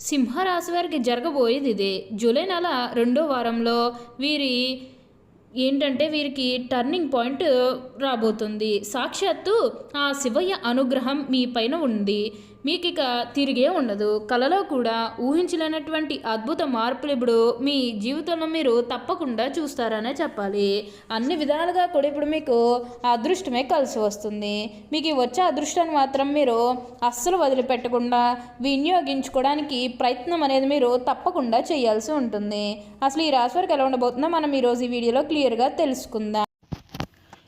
సింహరాశి వారికి జరగబోయేది ఇదే. జూలై నెల రెండో వారంలో వీరి ఏంటంటే వీరికి టర్నింగ్ పాయింట్ రాబోతుంది. సాక్షాత్తు ఆ శివయ్య అనుగ్రహం మీ పైన ఉంది. మీకు ఇక తిరిగే ఉండదు. కలలో కూడా ఊహించలేనటువంటి అద్భుత మార్పులు ఇప్పుడు మీ జీవితంలో మీరు తప్పకుండా చూస్తారనే చెప్పాలి. అన్ని విధాలుగా కూడా ఇప్పుడు మీకు అదృష్టమే కలిసి వస్తుంది. మీకు వచ్చే అదృష్టాన్ని మాత్రం మీరు అస్సలు వదిలిపెట్టకుండా వినియోగించుకోవడానికి ప్రయత్నం అనేది మీరు తప్పకుండా చేయాల్సి ఉంటుంది. అసలు ఈ రాశి ఎలా ఉండబోతుందో మనం ఈరోజు ఈ వీడియోలో క్లియర్గా తెలుసుకుందాం.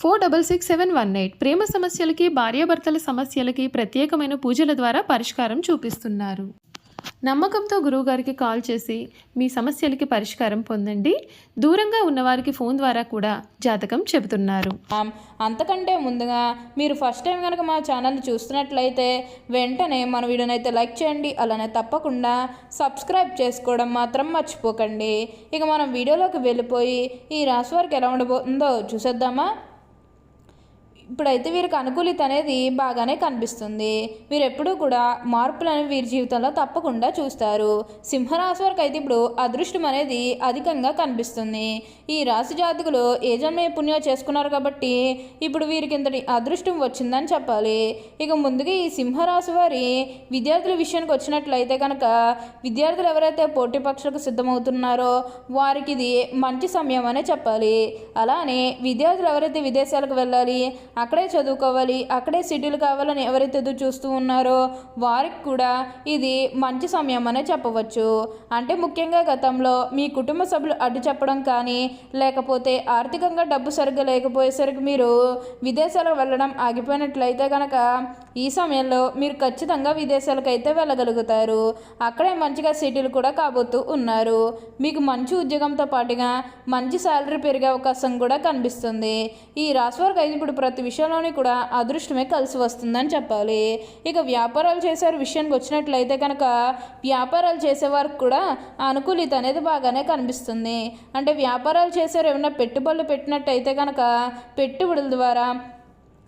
four double six seven one eight ప్రేమ సమస్యలకి భార్యాభర్తల సమస్యలకి ప్రత్యేకమైన పూజల ద్వారా పరిష్కారం చూపిస్తున్నారు. నమ్మకంతో గురువుగారికి కాల్ చేసి మీ సమస్యలకి పరిష్కారం పొందండి. దూరంగా ఉన్నవారికి ఫోన్ ద్వారా కూడా జాతకం చెబుతున్నారు. అంతకంటే ముందుగా మీరు ఫస్ట్ టైం కనుక మా ఛానల్ని చూస్తున్నట్లయితే వెంటనే మన వీడియోని అయితే లైక్ చేయండి. అలానే తప్పకుండా సబ్స్క్రైబ్ చేసుకోవడం మాత్రం మర్చిపోకండి. ఇక మనం వీడియోలోకి వెళ్ళిపోయి ఈ రాశి వారికి ఎలా ఉండబోతుందో చూసేద్దామా? ఇప్పుడైతే వీరికి అనుకూలిత అనేది బాగానే కనిపిస్తుంది. వీరు ఎప్పుడూ కూడా మార్పులు వీరి జీవితంలో తప్పకుండా చూస్తారు. సింహరాశి వారికి అయితే ఇప్పుడు అదృష్టం అనేది అధికంగా కనిపిస్తుంది. ఈ రాశి జాతకులు ఏ జన్మ పుణ్యం చేసుకున్నారు కాబట్టి ఇప్పుడు వీరికి ఇంతటి అదృష్టం వచ్చిందని చెప్పాలి. ఇక ముందుగా ఈ సింహరాశి వారి విద్యార్థుల విషయానికి వచ్చినట్లయితే కనుక విద్యార్థులు ఎవరైతే పోటీ పక్షులకు సిద్ధమవుతున్నారో వారికి ఇది మంచి సమయం అనే చెప్పాలి. అలానే విద్యార్థులు ఎవరైతే విదేశాలకు వెళ్ళాలి అక్కడే చదువుకోవాలి అక్కడే సిటీలు కావాలని ఎవరైతే ఎదురు చూస్తూ ఉన్నారో వారికి కూడా ఇది మంచి సమయం అనే చెప్పవచ్చు. అంటే ముఖ్యంగా గతంలో మీ కుటుంబ సభ్యులు అడ్డు చెప్పడం కానీ లేకపోతే ఆర్థికంగా డబ్బు సరిగ్గా లేకపోయేసరికి మీరు విదేశాలకు వెళ్ళడం ఆగిపోయినట్లయితే కనుక ఈ సమయంలో మీరు ఖచ్చితంగా విదేశాలకు అయితే వెళ్ళగలుగుతారు. అక్కడే మంచిగా సిటీలు కూడా కాబోతూ ఉన్నారు. మీకు మంచి ఉద్యోగంతో పాటుగా మంచి శాలరీ పెరిగే అవకాశం కూడా కనిపిస్తుంది. ఈ రాశి వారికి అయితే ఇప్పుడు ప్రతి విషయంలోని కూడా అదృష్టమే కలిసి వస్తుందని చెప్పాలి. ఇక వ్యాపారాలు చేసే విషయానికి వచ్చినట్లయితే కనుక వ్యాపారాలు చేసే వారికి కూడా అనుకూలిత అనేది బాగానే కనిపిస్తుంది. అంటే వ్యాపారాలు చేసేవారు ఏమైనా పెట్టుబడులు పెట్టినట్టయితే కనుక పెట్టుబడుల ద్వారా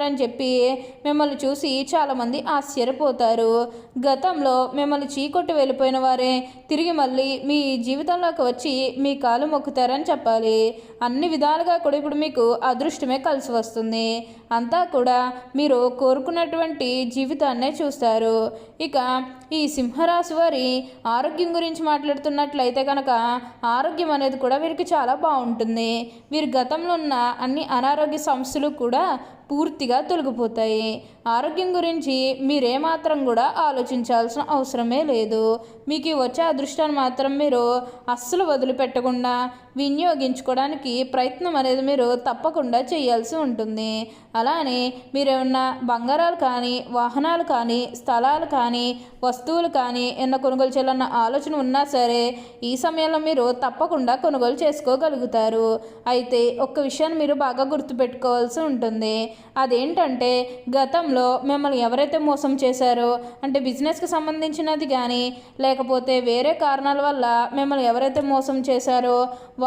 చేస్తున్నారని చెప్పి మిమ్మల్ని చూసి చాలామంది ఆశ్చర్యపోతారు. గతంలో మిమ్మల్ని చీకొట్టి వెళ్ళిపోయిన వారే తిరిగి మళ్ళీ మీ జీవితంలోకి వచ్చి మీ కాలు మొక్కుతారని చెప్పాలి. అన్ని విధాలుగా కూడా ఇప్పుడు మీకు అదృష్టమే కలిసి వస్తుంది. అంతా కూడా మీరు కోరుకున్నటువంటి జీవితాన్నే చూస్తారు. ఇక ఈ సింహరాశి వారి ఆరోగ్యం గురించి మాట్లాడుతున్నట్లయితే కనుక ఆరోగ్యం అనేది కూడా వీరికి చాలా బాగుంటుంది. వీరి గతంలో ఉన్న అన్ని అనారోగ్య సమస్యలు కూడా పూర్తిగా తొలగిపోతాయి. ఆరోగ్యం గురించి మీరేమాత్రం కూడా ఆలోచించాల్సిన అవసరమే లేదు. మీకు వచ్చే అదృష్టాన్ని మాత్రం మీరు అస్సలు వదిలిపెట్టకుండా వినియోగించుకోవడానికి ప్రయత్నం అనేది మీరు తప్పకుండా చేయాల్సి ఉంటుంది. అలానే మీరేమన్నా బంగారాలు కానీ వాహనాలు కానీ స్థలాలు కానీ వస్తువులు కానీ ఎన్న కొనుగోలు చేయాలన్న ఆలోచన ఉన్నా సరే ఈ సమయంలో మీరు తప్పకుండా కొనుగోలు చేసుకోగలుగుతారు. అయితే ఒక్క విషయాన్ని మీరు బాగా గుర్తుపెట్టుకోవాల్సి ఉంటుంది. అదేంటంటే గతంలో మిమ్మల్ని ఎవరైతే మోసం చేశారో అంటే బిజినెస్కి సంబంధించినది కానీ లేకపోతే వేరే కారణాల వల్ల మిమ్మల్ని ఎవరైతే మోసం చేశారో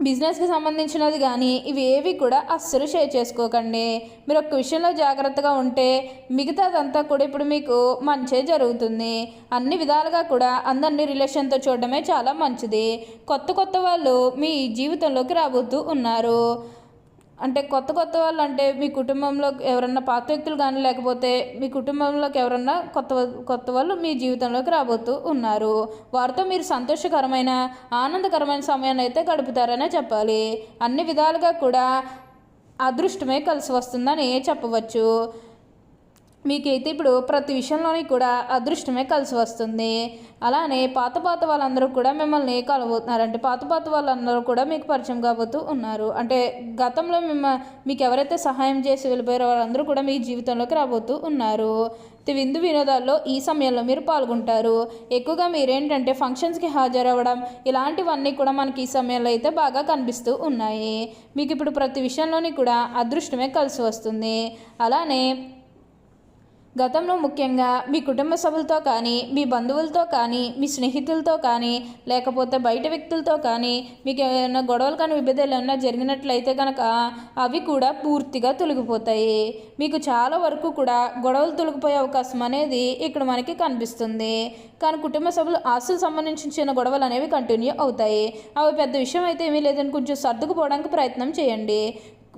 బిజినెస్కి సంబంధించినది కానీ ఇవి ఏవి కూడా అస్సలు షేర్ చేసుకోకండి. మీరు ఒక్క విషయంలో జాగ్రత్తగా ఉంటే మిగతాదంతా కూడా ఇప్పుడు మీకు మంచే జరుగుతుంది. అన్ని విధాలుగా కూడా అందరినీ రిలేషన్తో చూడడమే చాలా మంచిది. కొత్త కొత్త వాళ్ళు మీ జీవితంలోకి రాబోతూ ఉన్నారు. అంటే కొత్త కొత్త వాళ్ళు అంటే మీ కుటుంబంలో ఎవరన్నా పాత వ్యక్తులు కానీ లేకపోతే మీ కుటుంబంలోకి ఎవరన్నా కొత్త కొత్త వాళ్ళు మీ జీవితంలోకి రాబోతూ ఉన్నారు. వారితో మీరు సంతోషకరమైన ఆనందకరమైన సమయాన్ని అయితే గడుపుతారనే చెప్పాలి. అన్ని విధాలుగా కూడా అదృష్టమే కలిసి వస్తుందని చెప్పవచ్చు. మీకైతే ఇప్పుడు ప్రతి విషయంలోని కూడా అదృష్టమే కలిసి వస్తుంది. అలానే పాత పాత వాళ్ళందరూ కూడా మిమ్మల్ని కలబోతున్నారు అంటే పాత పాత వాళ్ళందరూ కూడా మీకు పరిచయం కాబోతూ ఉన్నారు. అంటే గతంలో మిమ్మ మీకు ఎవరైతే సహాయం చేసి వెళ్ళిపోయారో వాళ్ళందరూ కూడా మీ జీవితంలోకి రాబోతూ ఉన్నారు. విందు వినోదాల్లో ఈ సమయంలో మీరు పాల్గొంటారు. ఎక్కువగా మీరేంటంటే ఫంక్షన్స్కి హాజరవ్వడం ఇలాంటివన్నీ కూడా మనకి ఈ సమయంలో అయితే బాగా కనిపిస్తూ ఉన్నాయి. మీకు ఇప్పుడు ప్రతి విషయంలోని కూడా అదృష్టమే కలిసి వస్తుంది. అలానే గతంలో ముఖ్యంగా మీ కుటుంబ సభ్యులతో కానీ మీ బంధువులతో కానీ మీ స్నేహితులతో కానీ లేకపోతే బయట వ్యక్తులతో కానీ మీకు ఏమైనా గొడవలు కానీ విభేదాలు ఏమైనా జరిగినట్లయితే కనుక అవి కూడా పూర్తిగా తొలగిపోతాయి. మీకు చాలా వరకు కూడా గొడవలు తొలగిపోయే అవకాశం అనేది ఇక్కడ మనకి కనిపిస్తుంది. కానీ కుటుంబ సభ్యులు ఆస్తులు సంబంధించిన చిన్న గొడవలు అనేవి కంటిన్యూ అవుతాయి. అవి పెద్ద విషయం అయితే ఏమీ లేదని కొంచెం సర్దుకుపోవడానికి ప్రయత్నం చేయండి.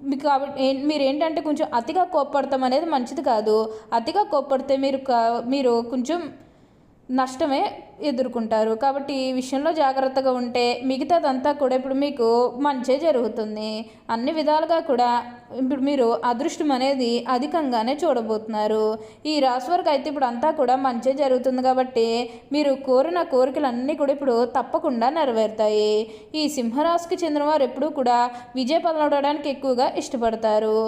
మీకు కాబట్టి మీరు ఏంటంటే కొంచెం అతిగా కోప్పడతాం అనేది మంచిది కాదు. అతిగా కోప్పడితే మీరు కా- మీరు కొంచెం నష్టమే ఎదుర్కొంటారు. కాబట్టి ఈ విషయంలో జాగ్రత్తగా ఉంటే మిగతాదంతా కూడా ఇప్పుడు మీకు మంచే జరుగుతుంది. అన్ని విధాలుగా కూడా ఇప్పుడు మీరు అదృష్టం అనేది అధికంగానే చూడబోతున్నారు. ఈ రాశి వరకు అయితే ఇప్పుడు అంతా కూడా మంచే జరుగుతుంది కాబట్టి మీరు కోరిన కోరికలన్నీ కూడా ఇప్పుడు తప్పకుండా నెరవేరుతాయి. ఈ సింహరాశికి చెందిన వారు ఎప్పుడూ కూడా విజయ పదనడడానికి ఎక్కువగా ఇష్టపడతారు.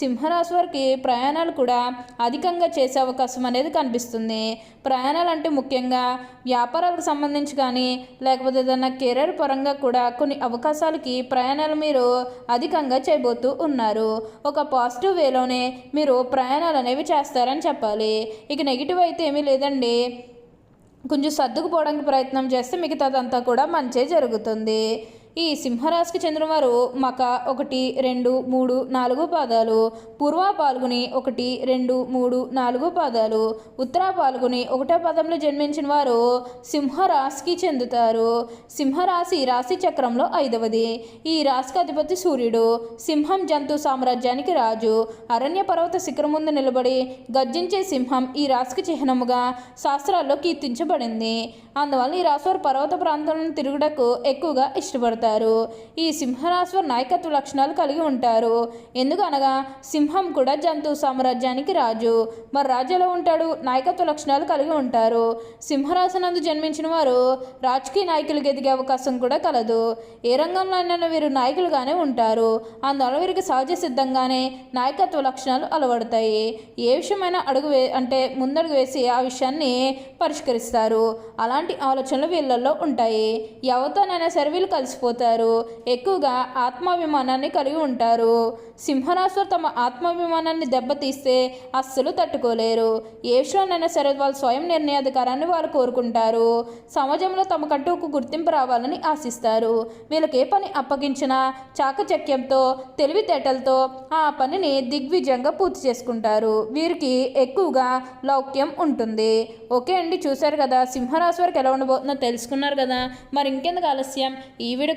సింహరాశి వారికి ప్రయాణాలు కూడా అధికంగా చేసే అవకాశం అనేది కనిపిస్తుంది. ప్రయాణాలు అంటే ముఖ్యంగా వ్యాపారాలకు సంబంధించి కానీ లేకపోతే ఏదైనా కెరీర్ పరంగా కూడా కొన్ని అవకాశాలకి ప్రయాణాలు మీరు అధికంగా చేయబోతూ ఉన్నారు. ఒక పాజిటివ్ వేలోనే మీరు ప్రయాణాలు అనేవి చేస్తారని చెప్పాలి. ఇక నెగిటివ్ అయితే ఏమీ లేదండి. కొంచెం సర్దుకుపోవడానికి ప్రయత్నం చేస్తే మిగతాదంతా కూడా మంచే జరుగుతుంది. ఈ సింహరాశికి చెందినవారు మక ఒకటి రెండు మూడు నాలుగు పాదాలు పూర్వ పాల్గొని ఒకటి రెండు మూడు నాలుగు పాదాలు ఉత్తర పాల్గొని ఒకటో పదంలో జన్మించిన వారు సింహరాశికి చెందుతారు. సింహరాశి రాశి చక్రంలో ఐదవది. ఈ రాశికి అధిపతి సూర్యుడు. సింహం జంతు సామ్రాజ్యానికి రాజు. అరణ్య పర్వత శిఖరం ముందు నిలబడి గర్జించే సింహం ఈ రాశికి చిహ్నముగా శాస్త్రాల్లో కీర్తించబడింది. అందువల్ల ఈ రాశివారు పర్వత ప్రాంతాలను తిరుగుటకు ఎక్కువగా ఇష్టపడతారు. ఈ సింహరాశివారు నాయకత్వ లక్షణాలు కలిగి ఉంటారు. ఎందుకనగా సింహం కూడా జంతు సామ్రాజ్యానికి రాజు. మరి రాజ్యంలో ఉంటాడు నాయకత్వ లక్షణాలు కలిగి ఉంటారు. సింహరాశి నందు జన్మించిన వారు రాజకీయ నాయకులకు ఎదిగే అవకాశం కూడా కలదు. ఏ రంగంలోనైనా వీరు నాయకులుగానే ఉంటారు. అందువల్ల వీరికి సహజ సిద్ధంగానే నాయకత్వ లక్షణాలు అలవడతాయి. ఏ విషయమైనా అడుగు వే అంటే ముందడుగు వేసి ఆ విషయాన్ని పరిష్కరిస్తారు. అలాంటి ఆలోచనలు వీళ్ళల్లో ఉంటాయి. ఎవరితోనైనా సరే వీళ్ళు కలిసిపోతారు ఎక్కువగా ఆత్మాభిమానాన్ని కలిగి ఉంటారు. సింహరాశులు తమ ఆత్మాభిమానాన్ని దెబ్బతీస్తే అస్సలు తట్టుకోలేరు. ఏ విషయంలోనైనా సరే వాళ్ళు స్వయం నిర్ణయాధికారాన్ని వారు కోరుకుంటారు. సమాజంలో తమకంటూ ఒక గుర్తింపు రావాలని ఆశిస్తారు. వీళ్ళకి ఏ పని అప్పగించినా చాకచక్యంతో తెలివితేటలతో ఆ పనిని దిగ్విజయంగా పూర్తి చేసుకుంటారు. వీరికి ఎక్కువగా లౌక్యం ఉంటుంది. ఓకే అండి చూశారు కదా సింహరాశి వారికి ఎలా ఉండబోతుందో తెలుసుకున్నారు కదా. మరి ఇంకెందుకు ఆలస్యం? ఈ వీడియో